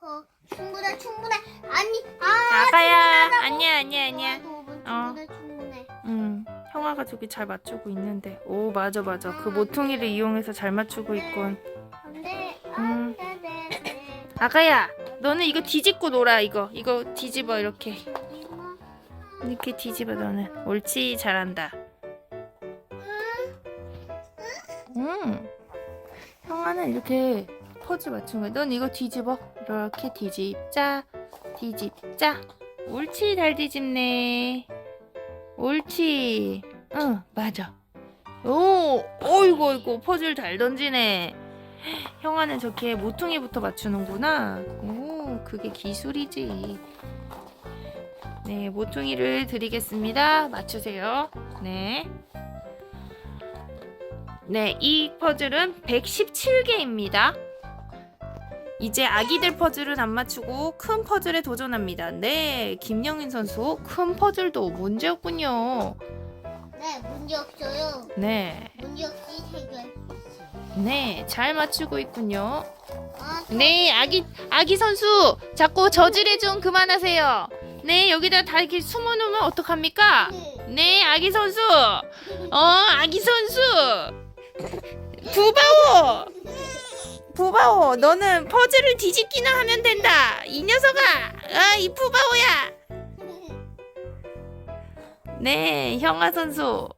그 충분해 충분해. 아니 아 아가야. 아니야 아니야 아니야. 어, 어. 충분해 충분해. 응 형아가 저기 잘 맞추고 있는데. 오 맞아 맞아. 그 모퉁이를 이용해서 잘 맞추고 있군. 안돼 음. 안돼 아가야 너는 이거 뒤집고 놀아 이거. 이거 뒤집어 이렇게. 이렇게 뒤집어 너는. 옳지 잘한다. 음 형아는 이렇게 퍼즐 거야 넌 이거 뒤집어. 이렇게 뒤집자 뒤집자. 옳지 잘 뒤집네. 옳지. 응 맞아. 오 어이구 어이구 퍼즐 잘 던지네. 형아는 저렇게 모퉁이부터 맞추는구나. 오 그게 기술이지. 네 모퉁이를 드리겠습니다. 맞추세요. 네. 네, 이 퍼즐은 117개입니다. 이제 아기들 퍼즐은 안 맞추고 큰 퍼즐에 도전합니다. 네, 김영인 선수 큰 퍼즐도 문제였군요. 네 문제 없어요 네, 문제 없이 해결 네, 잘 맞추고 있군요. 아, 네, 아기 아기 선수 자꾸 저질에 좀 그만하세요. 네, 여기다 다 이렇게 숨어놓으면 어떡합니까? 네, 아기 선수. 어, 아기 선수. 부바오. 부바오, 너는 퍼즐을 뒤집기나 하면 된다. 이 녀석아. 아, 이 부바오야. 네, 형아 선수.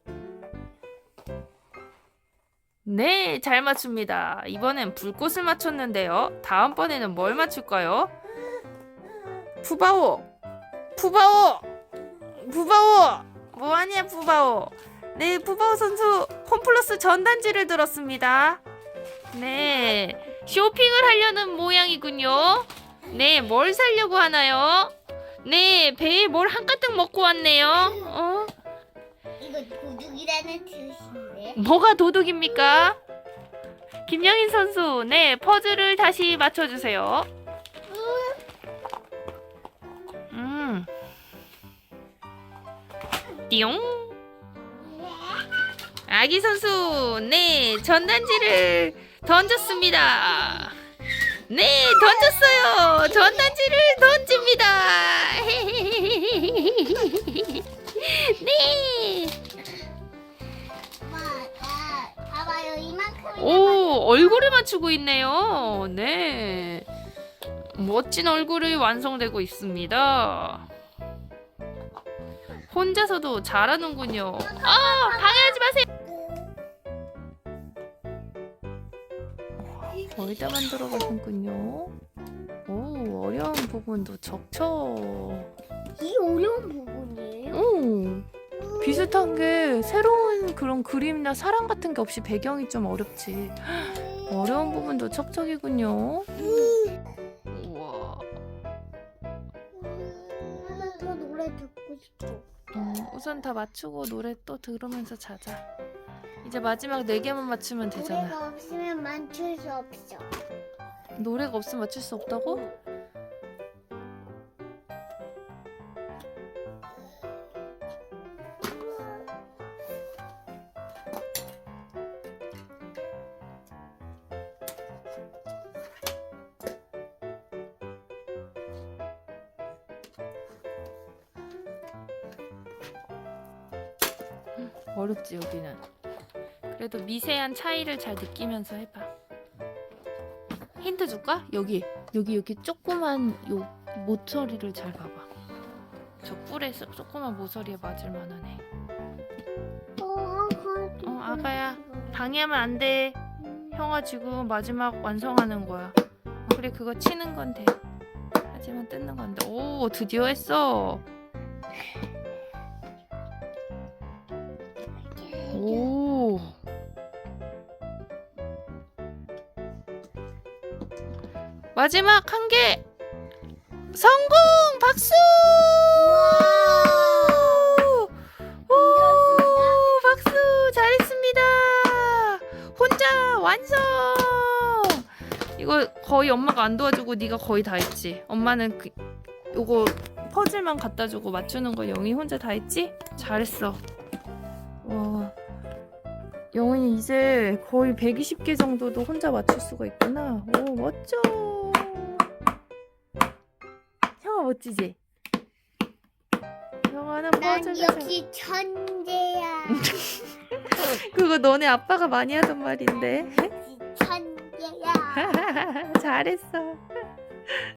네, 잘 맞춥니다. 이번엔 불꽃을 맞췄는데요. 다음번에는 뭘 맞출까요? 푸바오! 푸바오! 푸바오! 뭐하냐, 푸바오? 네, 푸바오 선수 홈플러스 전단지를 들었습니다. 네, 쇼핑을 하려는 모양이군요. 네, 뭘 사려고 하나요? 네, 배에 뭘 한가득 먹고 왔네요. 어? 이거 도둑이라는 뜻인데 뭐가 도둑입니까? 김영인 선수, 네, 퍼즐을 다시 맞춰주세요. 음. 띠용. 아기 선수, 네, 전단지를 던졌습니다. 네, 던졌어요. 전단지를 던집니다. 네. 엄마 아, 봐봐요 이만큼 오, 얼굴을 맞추고 있네요. 네. 멋진 얼굴이 완성되고 있습니다. 혼자서도 잘하는군요. 아, 방해하지 마세요. 다 만 들어 가신군요. 오, 어려운 부분도 적죠. 이 어려운 부분이에요 오, 비슷한 게 새로운 그런 그림이나 사람 같은 게 없이 배경이 좀 어렵지. 어려운 부분도 척척이군요. 우와. 하나 더 노래 듣고 싶어 음, 우선 다 맞추고 노래 또 들으면서 자자. 이제 마지막 네 개만 맞추면 되잖아. 노래가 없으면 맞출 수 없어 노래가 없으면 맞출 수 없다고? 어렵지 여기는. 그래도 미세한 차이를 잘 느끼면서 해봐. 힌트 줄까? 여기 여기 여기 조그만 요 모서리를 잘 봐봐. 저 뿔에 서 조그만 모서리에 맞을 만하네. 어, 어, 아가야. 방해하면 안 돼. 형아 지금 마지막 완성하는 거야. 어, 그래 그거 치는 건 돼. 하지만 뜯는 건데. 오 드디어 했어. 오. 마지막 한 개. 성공! 박수! 오, 박수! 잘했습니다. 혼자 완성! 이거 거의 엄마가 안 도와주고 네가 거의 다 했지. 엄마는 그 요거 퍼즐만 갖다 주고 맞추는 거 영희 혼자 다 했지? 잘했어. 와. 영훈이 이제 거의 120개 정도도 혼자 맞출 수가 있구나. 오, 멋져. 멋지지? 형아는 난. 역시 천재야. 그거 너네 아빠가 많이 하던 말인데 천재야. 잘했어